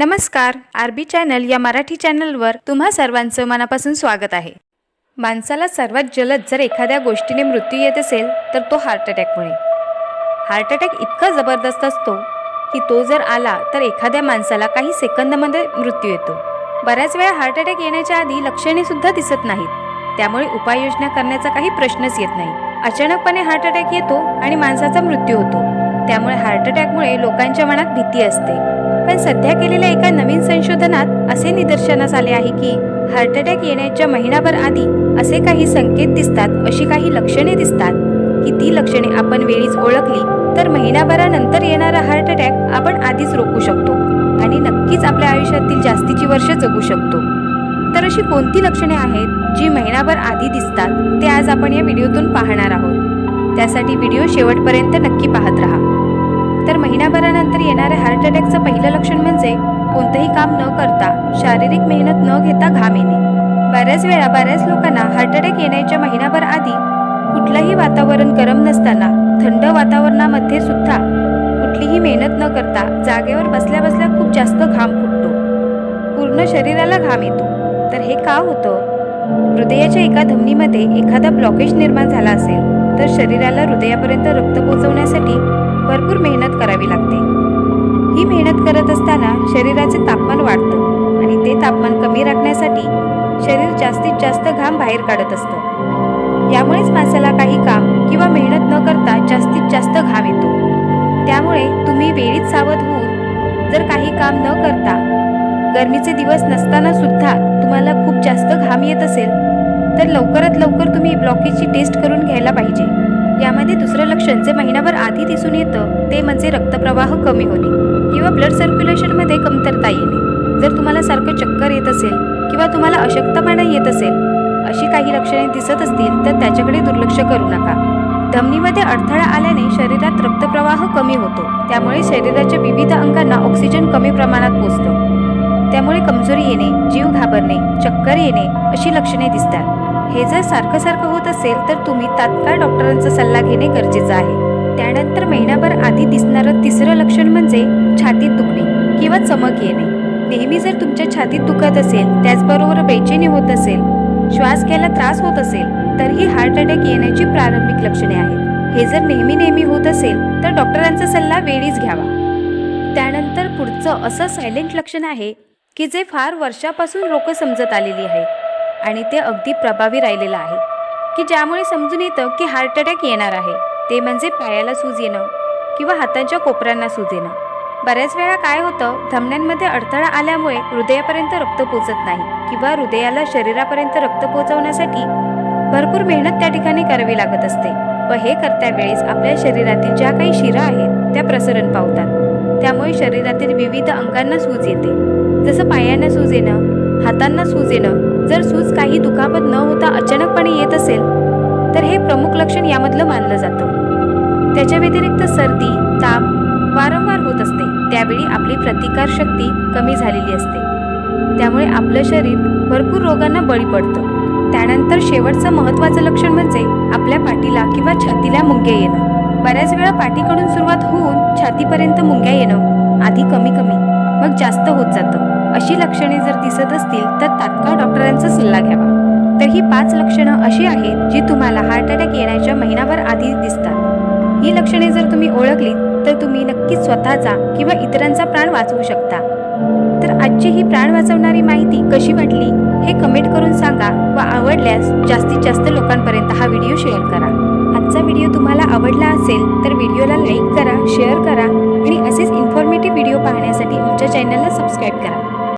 नमस्कार R B channel या मराठी चॅनलवर तुम्हा सर्वांचं मनापासून स्वागत आहे. माणसाला सर्वात जलद जर एखाद्या गोष्टीने मृत्यू येत असेल तर तो हार्ट अटॅकमुळे हार्ट अटॅक इतका जबरदस्त असतो की तो जर आला तर एखाद्या माणसाला काही सेकंदामध्ये मृत्यू येतो. बऱ्याच वेळा हार्ट अटॅक येण्याच्या आधी लक्षणे सुद्धा दिसत नाहीत. त्यामुळे उपाययोजना करण्याचा काही प्रश्नच येत नाही. अचानकपणे हार्ट अटॅक येतो आणि माणसाचा मृत्यू होतो. त्यामुळे हार्ट अटॅकमुळे लोकांच्या मनात भीती असते. पण सध्या केलेल्या एका नवीन संशोधनात असे निदर्शनास आले आहे की हार्ट अटॅक येण्याच्या महिनाभर आधी असे काही संकेत दिसतात अशी काही लक्षणे दिसतात. की ती लक्षणे आपण वेळीच ओळखली तर महिनाभरानंतर येणारा हार्ट अटॅक आपण आधीच रोखू शकतो आणि नक्कीच आपल्या आयुष्यातील जास्तीची वर्ष जगू शकतो. तर अशी कोणती लक्षणे आहेत जी महिनाभर आधी दिसतात ते आज आपण या व्हिडिओतून पाहणार आहोत. त्यासाठी व्हिडिओ शेवटपर्यंत नक्की पाहत राहा. महिन्याभरानंतर येणाऱ्या हार्ट अटॅकचं पहिलं लक्षण म्हणजे कोणतंही काम न करता शारीरिक मेहनत न घेता घाम येणे बऱ्याच वेळा बऱ्याच लोकांना हार्ट अटॅक येण्याच्या महिनाभर आधी कुठलंही वातावरण गरम नसताना थंड वातावरणामध्ये सुद्धा कुठलीही मेहनत न करता जागेवर बसल्या बसल्या खूप जास्त घाम फुटतो. पूर्ण शरीराला घाम येतो. तर हे का होतं? हृदयाच्या एका धमनीमध्ये एखादा ब्लॉकेज निर्माण झाला असेल तर शरीराला हृदयापर्यंत रक्त पोहोचवण्यासाठी भरपूर मेहनत करावी लागते. ही मेहनत करत असताना शरीराचे तापमान वाढतं आणि ते तापमान कमी राखण्यासाठी शरीर जास्तीत जास्त घाम बाहेर काढत असतं. यामुळेच माणसाला काही काम किंवा मेहनत न करता जास्तीत जास्त घाम येतो. त्यामुळे तुम्ही वेळीच सावध होऊन जर काही काम न करता गरमीचे दिवस नसताना सुद्धा तुम्हाला खूप जास्त घाम येत असेल तर लवकरात लवकर तुम्ही ब्लॉकेजची टेस्ट करून घ्यायला पाहिजे. यामध्ये दुसरं लक्षण जे महिनाभर आधी दिसून येतं ते म्हणजे रक्तप्रवाह कमी होणे किंवा ब्लड सर्क्युलेशनमध्ये कमतरता येणे. जर तुम्हाला सारखं चक्कर येत असेल किंवा तुम्हाला अशक्तपणा येत असेल अशी काही लक्षणे दिसत असतील तर त्याच्याकडे दुर्लक्ष करू नका. धमनीमध्ये अडथळा आल्याने शरीरात रक्तप्रवाह कमी होतो. त्यामुळे शरीराच्या विविध अंगांना ऑक्सिजन कमी प्रमाणात पोचतो. त्यामुळे कमजोरी येणे जीव घाबरणे चक्कर येणे अशी लक्षणे दिसतात. हे जर सारखं सारखं होत असेल तर तुम्ही तात्काळ डॉक्टरांचा सल्ला घेणे गरजेचं आहे. त्यानंतर महिनाभर आधी दिसणारं तिसरं लक्षण म्हणजे छातीत दुखणे किंवा चमक येणे. नेहमी जर तुमच्या छातीत दुखत असेल त्याचबरोबर बेचैनी होत असेल श्वास घ्यायला त्रास होत असेल तर ही हार्ट अटॅक येण्याची प्रारंभिक लक्षणे आहेत. हे जर नेहमी नेहमी होत असेल तर डॉक्टरांचा सल्ला वेळीच घ्यावा. त्यानंतर पुढचं असं सायलेंट लक्षण आहे की जे फार वर्षापासून लोक समजत आलेली आहेत आणि ते अगदी प्रभावी राहिलेलं आहे. की ज्यामुळे समजून येतं की हार्ट अटॅक येणार आहे. ते म्हणजे पायाला सूज येणं किंवा हातांच्या कोपऱ्यांना सूज येणं. बऱ्याच वेळा काय होतं धमन्यांमध्ये अडथळा आल्यामुळे हृदयापर्यंत रक्त पोचत नाही किंवा हृदयाला शरीरापर्यंत रक्त पोचवण्यासाठी भरपूर मेहनत त्या ठिकाणी करावी लागत असते. व हे करत्या वेळेस आपल्या शरीरातील ज्या काही शिरा आहेत त्या प्रसरण पावतात. त्यामुळे शरीरातील विविध अंगांना सूज येते. जसं पायांना सूज येणं हातांना सूज येणं जर सूज काही दुखापत न होता अचानकपणे येत असेल तर हे प्रमुख लक्षण यामधलं मानलं जातं. त्याच्या व्यतिरिक्त सर्दी ताप वारंवार होत असते. त्यावेळी आपली प्रतिकारशक्ती कमी झालेली असते. त्यामुळे आपलं शरीर भरपूर रोगांना बळी पडतं. त्यानंतर शेवटचं महत्त्वाचं लक्षण म्हणजे आपल्या पाठीला किंवा छातीला मुंग्या येणं. बऱ्याच वेळा पाठीकडून सुरुवात होऊन छातीपर्यंत मुंग्या येणं आधी कमी कमी मग जास्त होत जातं. अशी लक्षणे जर दिसत असतील तर तात्काळ डॉक्टरांचा सल्ला घ्यावा. तर ही पाच लक्षणं अशी आहेत जी तुम्हाला हार्ट अटॅक येण्याच्या महिनाभर आधी दिसतात. ही लक्षणे जर तुम्ही ओळखली तर तुम्ही नक्कीच स्वतःचा किंवा इतरांचा प्राण वाचवू शकता. तर आजची ही प्राण वाचवणारी माहिती कशी वाटली हे कमेंट करून सांगा व आवडल्यास जास्तीत जास्त लोकांपर्यंत हा व्हिडिओ शेअर करा. आजचा व्हिडिओ तुम्हाला आवडला असेल तर व्हिडिओला लाईक करा शेअर करा आणि असेच इन्फॉर्मेटिव्ह व्हिडिओ पाहण्यासाठी आमच्या चॅनलला सबस्क्राईब करा.